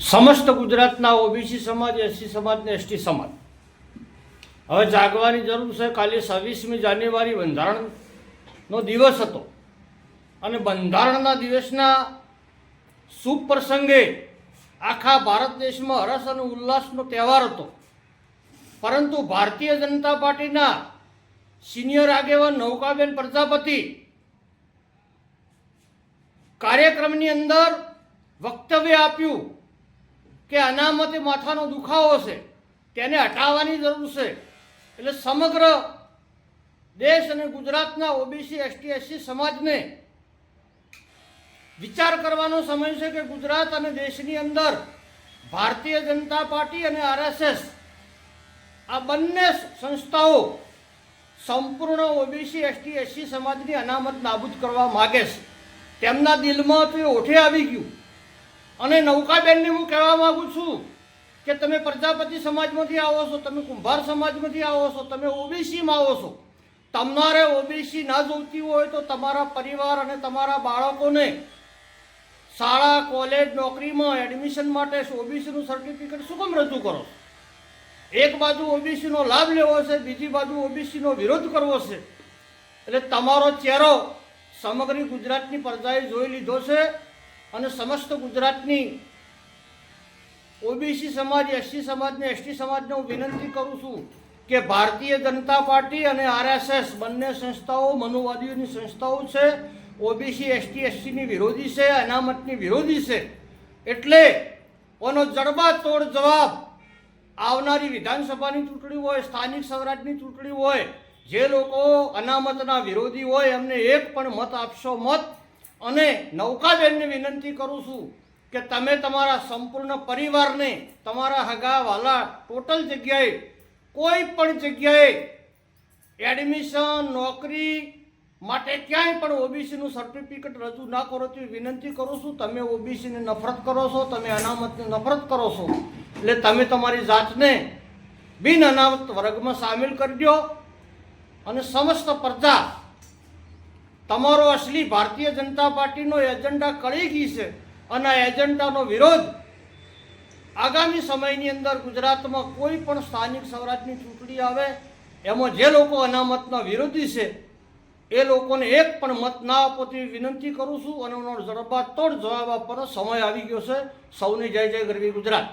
સમસ્ત ગુજરાતના ઓબીસી સમાજ, એસસી સમાજ ને એસટી સમાજ. હવે જાગવાની જરૂર છે. કાલે છવ્વીસમી જાન્યુઆરી બંધારણનો દિવસ હતો. અને બંધારણના દિવસના શુભ પ્રસંગે આખા ભારત દેશમાં હરસ અને ઉલ્લાસનો તહેવાર હતો. પરંતુ ભારતીય જનતા પાર્ટીના સિનિયર આગેવાન નૌકાબેન પ્રજાપતિ કાર્યક્રમની અંદર વક્તવ્ય આપ્યું કે અનામતે માથાનો દુખાવો છે, તેને હટાવવાની જરૂર છે. એટલે સમગ્ર દેશ અને ગુજરાતના ઓબીસી, એસટી, એસસી સમાજને વિચાર કરવાનો સમય છે કે ગુજરાત અને દેશની અંદર ભારતીય જનતા પાર્ટી અને આરએસએસ આ બંને સંસ્થાઓ સંપૂર્ણ ઓબીસી, એસટી, એસસી સમાજની અનામત નાબૂદ કરવા માગે છે. તેમના દિલમાં તે ઓઠે આવી ગયું. અને નૌકાબેનને હું કહેવા માગું છું કે તમે પ્રજાપતિ સમાજમાંથી આવો છો, તમે કુંભાર સમાજમાંથી આવો છો, તમે ઓબીસીમાં આવો છો. તમારે ઓબીસી ના જોઈતી હોય તો તમારા પરિવાર અને તમારા બાળકોને શાળા, કોલેજ, નોકરીમાં એડમિશન માટે ઓબીસીનું સર્ટિફિકેટ શું કેમ રજૂ કરો એક બાજુ ઓબીસીનો લાભ લેવો છે, બીજી બાજુ ઓબીસીનો વિરોધ કરવો છે. એટલે તમારો ચહેરો સમગ્ર ગુજરાતની પ્રજાએ જોઈ લીધો છે. અને સમસ્ત ગુજરાતની ઓબીસી સમાજ એસસી સમાજને, એસટી સમાજને હું વિનંતી કરું છું કે ભારતીય જનતા પાર્ટી અને આરએસએસ બંને સંસ્થાઓ મનુવાદીઓની સંસ્થાઓ છે, ઓબીસી, એસટી, એસસીની વિરોધી છે, અનામતની વિરોધી છે, એટલે ઓનો જડબાતોડ જવાબ આવનારી વિધાનસભાની ચૂંટણી હોય, સ્થાનિક સ્વરાજની ચૂંટણી હોય, જે લોકો અનામતના વિરોધી હોય, એમને એક પણ મત આપશો મત અને નૌકાબેનને વિનંતી કરું છું કે તમે તમારા સંપૂર્ણ પરિવારને તમારા હગા વાલા ટોટલ જગ્યાએ કોઈ પણ જગ્યાએ એડમિશન, નોકરી માટે ક્યાંય પણ ઓબીસીનું સર્ટિફિકેટ રજૂ ના કરો તેવી વિનંતી કરું છું. તમે ઓબીસીને નફરત કરો છો, તમે અનામતને નફરત કરો છો. એટલે તમે તમારી જાતને બિન અનામત વર્ગમાં સામેલ કરી દો અને સમસ્ત પ્રજા તમારો અસલી ભારતીય જનતા પાર્ટીનો એજન્ડા કળી ગઈ છે અને આ એજન્ડાનો વિરોધ આગામી સમયની અંદર ગુજરાતમાં કોઈ પણ સ્થાનિક સ્વરાજની ચૂંટણી આવે, એમાં જે લોકો અનામતના વિરોધી છે, એ લોકોને એક પણ મત ના આપો તેવી વિનંતી કરું છું અને એનો જડબાતોડ જવાબ આપવાનો સમય આવી ગયો છે. સૌની જય જય ગરવી ગુજરાત.